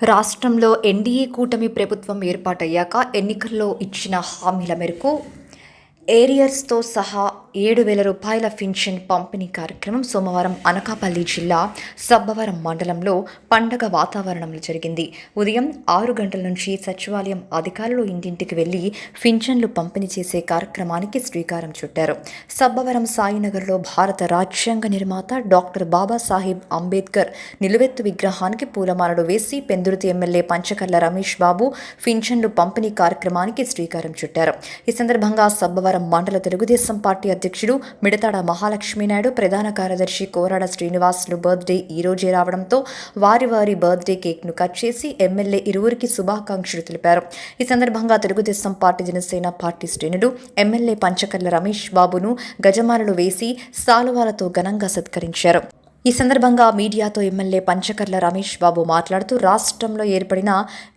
రాష్ట్రంలో ఎన్డీఏ కూటమి ప్రభుత్వం ఏర్పాటయ్యాక ఎన్నికల్లో ఇచ్చిన హామీల మేరకు ఏరియర్స్తో సహా ఏడు వేల రూపాయల పింఛన్ పంపిణీ కార్యక్రమం సోమవారం అనకాపల్లి జిల్లా సబ్బవరం మండలంలో పండగ వాతావరణంలో జరిగింది. ఉదయం ఆరు గంటల నుంచి సచివాలయం అధికారులు ఇంటింటికి వెళ్ళి పింఛన్లు పంపిణీ చేసే కార్యక్రమానికి శ్రీకారం చుట్టారు. సబ్బవరం సాయినగర్లో భారత రాజ్యాంగ నిర్మాత డాక్టర్ బాబాసాహెబ్ అంబేద్కర్ నిలువెత్తు విగ్రహానికి పూలమాలలు వేసి పెందుర్తి ఎమ్మెల్యే పంచకర్ల రమేష్ బాబు పింఛన్లు పంపిణీ కార్యక్రమానికి శ్రీకారం చుట్టారు. ఈ సందర్భంగా సబ్బవరం మండల తెలుగుదేశం పార్టీ అధ్యక్షుడు మిడతాడ మహాలక్ష్మీనాయుడు ప్రధాన కార్యదర్శి కోరాడ శ్రీనివాసులు బర్త్డే ఈ రోజే రావడంతో వారి వారి బర్త్డే కేక్ను కట్ చేసి ఎమ్మెల్యే ఇరువురికి శుభాకాంక్షలు తెలిపారు. ఈ సందర్భంగా తెలుగుదేశం పార్టీ జనసేన పార్టీ శ్రేణులు ఎమ్మెల్యే పంచకర్ల రమేష్ బాబును గజమాలలు వేసి సాలువాలతో ఘనంగా సత్కరించారు. ఈ సందర్భంగా మీడియాతో ఎమ్మెల్యే పంచకర్ల రమేష్ బాబు మాట్లాడుతూ రాష్ట్రంలో ఏర్పడిన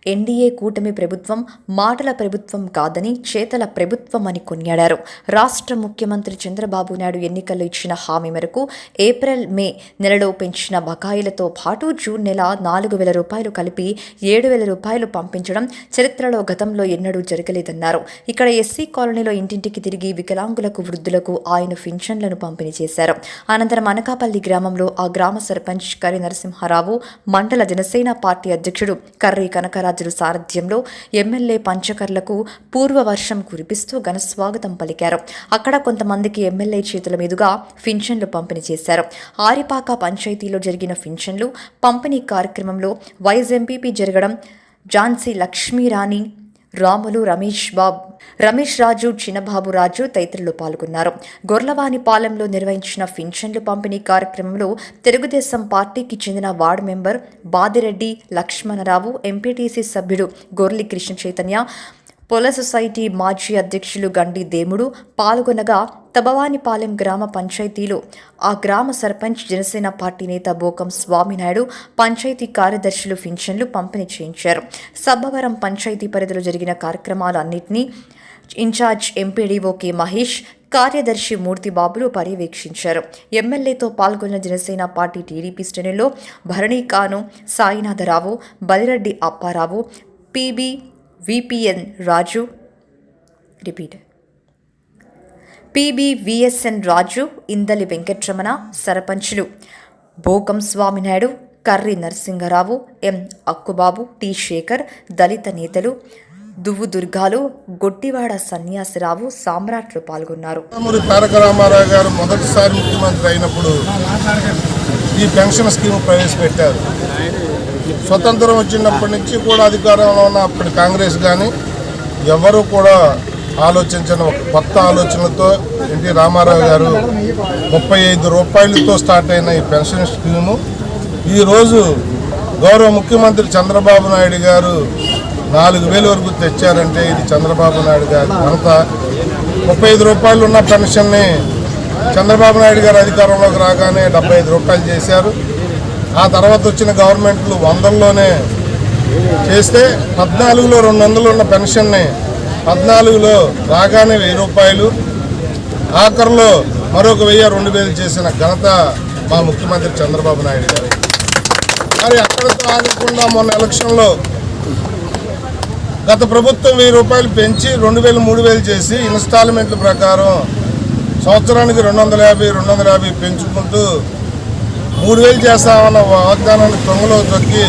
ఎన్డీఏ కూటమి ప్రభుత్వం మాటల ప్రభుత్వం కాదని చేతల ప్రభుత్వం అని కొనియాడారు. రాష్ట్ర ముఖ్యమంత్రి చంద్రబాబు నాయుడు ఎన్నికల్లో ఇచ్చిన హామీ మేరకు ఏప్రిల్ మే నెలలో పెంచిన బకాయిలతో పాటు జూన్ నెల నాలుగు వేల రూపాయలు కలిపి ఏడు వేల రూపాయలు పంపించడం చరిత్రలో గతంలో ఎన్నడూ జరగలేదన్నారు. ఇక్కడ ఎస్సీ కాలనీలో ఇంటింటికి తిరిగి వికలాంగులకు వృద్ధులకు ఆయన పింఛన్లను పంపిణీ చేశారు. అనంతరం అనకాపల్లి గ్రామంలో ఆ గ్రామ సర్పంచ్ కరి నరసింహారావు మండల జనసేన పార్టీ అధ్యక్షుడు కర్రి కనకరాజులు సారథ్యంలో ఎమ్మెల్యే పంచకర్లకు పూర్వ వర్షం కురిపిస్తూ ఘన స్వాగతం పలికారు. అక్కడ కొంతమందికి ఎమ్మెల్యే చేతుల మీదుగా ఫిన్షన్లు పంపిణీ చేశారు. ఆరిపాక పంచాయతీలో జరిగిన ఫిన్షన్లు పంపిణీ కార్యక్రమంలో వైస్ ఎంపీపీ జరగడం ఝాన్సీ లక్ష్మీరాణి రాములు రమేష్ బాబ్ రమేష్ రాజు చిన్నబాబు రాజు తదితరులు పాల్గొన్నారు. గొర్లవానిపాలెంలో నిర్వహించిన పింఛన్లు పంపిణీ కార్యక్రమంలో తెలుగుదేశం పార్టీకి చెందిన ward member Badireddy Lakshmanarao MPTC సభ్యుడు గొర్లి కృష్ణ చైతన్య పొల సొసైటీ మాజీ అధ్యక్షులు గండి దేముడు పాల్గొనగా తబవానిపాలెం గ్రామ పంచాయతీలో ఆ గ్రామ సర్పంచ్ జనసేన పార్టీ నేత బోకం స్వామినాయుడు పంచాయతీ కార్యదర్శులు పింఛన్లు పంపిణీ చేయించారు. సబ్బవరం పంచాయతీ పరిధిలో జరిగిన కార్యక్రమాలన్నింటినీ in charge MPDO K Mahesh కార్యదర్శి మూర్తి బాబులు పర్యవేక్షించారు. ఎమ్మెల్యేతో పాల్గొన్న జనసేన పార్టీ టీడీపీ శ్రేణుల్లో భరణీకాను Sainatharao Balireddy Apparao PB VPN Raju repeat PBVSN Raju ఇందలి Venkatramana సర్పంచులు భోగం స్వామినాయుడు కర్రి నరసింహరావు ఎం అక్కుబాబు టి శేఖర్ దళిత నేతలు దువ్వు దుర్గాలు గొట్టివాడ సన్యాసిరావు సామ్రాట్లు పాల్గొన్నారు తారక రామారావు గారు మొదటిసారి ముఖ్యమంత్రి అయినప్పుడు ఈ పెన్షన్ స్కీమ్ ప్రవేశపెట్టారు. స్వతంత్రం వచ్చినప్పటి నుంచి కూడా అధికారంలో ఉన్న అప్పటి కాంగ్రెస్ కానీ ఎవరు కూడా ఆలోచించిన ఒక కొత్త ఆలోచనతో ఎన్టీ రామారావు గారు ముప్పై ఐదు రూపాయలతో స్టార్ట్ అయిన ఈ పెన్షన్ స్కీము. ఈరోజు గౌరవ ముఖ్యమంత్రి చంద్రబాబు నాయుడు గారు నాలుగు వేల వరకు తెచ్చారంటే ఇది చంద్రబాబు నాయుడు గారి ఘనత. ముప్పై ఐదు రూపాయలు ఉన్న పెన్షన్ని చంద్రబాబు నాయుడు గారు అధికారంలోకి రాగానే డెబ్బై ఐదు రూపాయలు చేశారు. ఆ తర్వాత వచ్చిన గవర్నమెంట్లు వందల్లోనే చేస్తే పద్నాలుగులో రెండు వందలు ఉన్న పెన్షన్ని పద్నాలుగులో రాగానే వెయ్యి రూపాయలు ఆఖరిలో మరొక వెయ్యి రెండు వేలు చేసిన ఘనత మా ముఖ్యమంత్రి చంద్రబాబు నాయుడు గారు. మరి అక్కడితో ఆగకుండా మొన్న ఎలక్షన్లో గత ప్రభుత్వం వెయ్యి రూపాయలు పెంచి రెండు వేలు మూడు వేలు చేసి ఇన్స్టాల్మెంట్ల ప్రకారం సంవత్సరానికి రెండు వందల యాభై రెండు వందల యాభై పెంచుకుంటూ మూడు వేలు చేస్తామన్న వాగ్దానాన్ని తొంగలో తొక్కి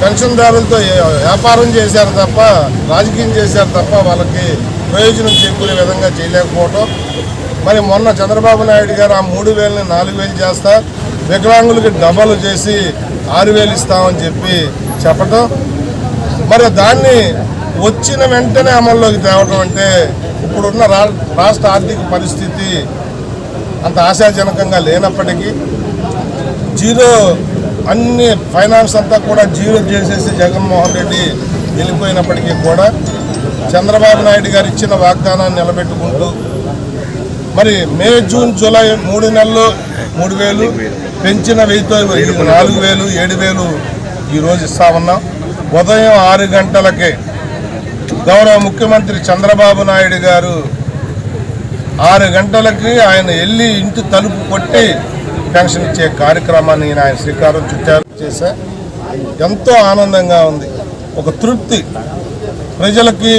పెన్షన్దారులతో వ్యాపారం చేశారు తప్ప రాజకీయం చేశారు తప్ప వాళ్ళకి ప్రయోజనం చేకూరే విధంగా చేయలేకపోవటం. మరి మొన్న చంద్రబాబు నాయుడు గారు ఆ మూడు వేలని నాలుగు వేలు చేస్తా వికలాంగులకి డబల్ చేసి ఆరు వేలు ఇస్తామని చెప్పి చెప్పటం. మరి దాన్ని వచ్చిన వెంటనే అమల్లోకి తేవటం అంటే ఇప్పుడున్న రా రాష్ట్ర ఆర్థిక పరిస్థితి అంత ఆశాజనకంగా లేనప్పటికీ జీరో అన్ని ఫైనాన్స్ అంతా కూడా జీరో చేసేసి జగన్మోహన్ రెడ్డి వెళ్ళిపోయినప్పటికీ కూడా చంద్రబాబు నాయుడు గారు ఇచ్చిన వాగ్దానాన్ని నిలబెట్టుకుంటూ మరి మే జూన్ జూలై మూడు నెలలు మూడు వేలు పెంచిన వెయ్యితో నాలుగు వేలు ఏడు వేలు ఈరోజు ఇస్తా ఉన్నాం. ఉదయం ఆరు గంటలకే గౌరవ ముఖ్యమంత్రి చంద్రబాబు నాయుడు గారు ఆరు గంటలకి ఆయన వెళ్ళి ఇంటి తలుపు కొట్టి పెన్షన్ ఇచ్చే కార్యక్రమాన్ని ఆయన శ్రీకారం చుట్టారు చేశా. ఎంతో ఆనందంగా ఉంది. ఒక తృప్తి. ప్రజలకి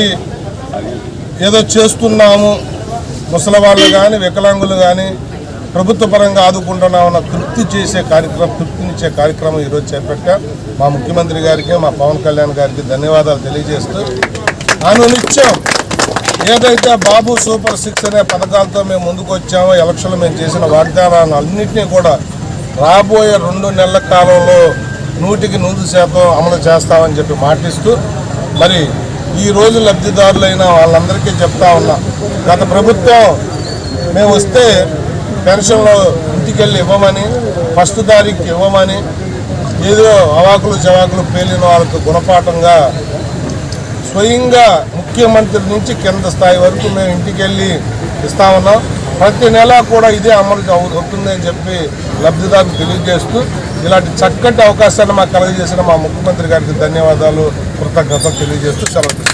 ఏదో చేస్తున్నాము. ముసలి వాళ్ళు కానీ వికలాంగులు కానీ ప్రభుత్వ పరంగా ఆదుకుంటున్నామన్న తృప్తి చేసే కార్యక్రమం తృప్తినిచ్చే కార్యక్రమం ఈరోజు చేపట్టా. మా ముఖ్యమంత్రి గారికి మా పవన్ కళ్యాణ్ గారికి ధన్యవాదాలు తెలియజేస్తూ అనునిత్యం ఏదైతే బాబు సూపర్ సిక్స్ అనే పథకాలతో మేము ముందుకు వచ్చామో ఎలక్షన్లో మేము చేసిన వాగ్దానాలను అన్నింటినీ కూడా రాబోయే రెండు నెలల కాలంలో నూటికి నూరు శాతం అమలు చేస్తామని చెప్పి మాటిస్తూ మరి ఈ రోజు లబ్ధిదారులైన వాళ్ళందరికీ చెప్తా ఉన్నా. గత ప్రభుత్వం మేము వస్తే పెన్షన్లో ఇంటికెళ్ళి ఇవ్వమని ఫస్ట్ తారీఖుకి ఇవ్వమని ఏదో అవాకులు చవాకులు పేలిన వాళ్ళకు గుణపాఠంగా స్వయంగా ముఖ్యమంత్రి నుంచి కింద స్థాయి వరకు మేము ఇంటికి వెళ్ళి ఇస్తా ఉన్నాం ప్రతి నెల కూడా ఇదే అమలు అవుతుందని చెప్పి లబ్ధిదారులు తెలియజేస్తూ ఇలాంటి చక్కటి అవకాశాన్ని మాకు కలగజేసిన మా ముఖ్యమంత్రి గారికి ధన్యవాదాలు కృతజ్ఞతలు తెలియజేస్తూ సెలవు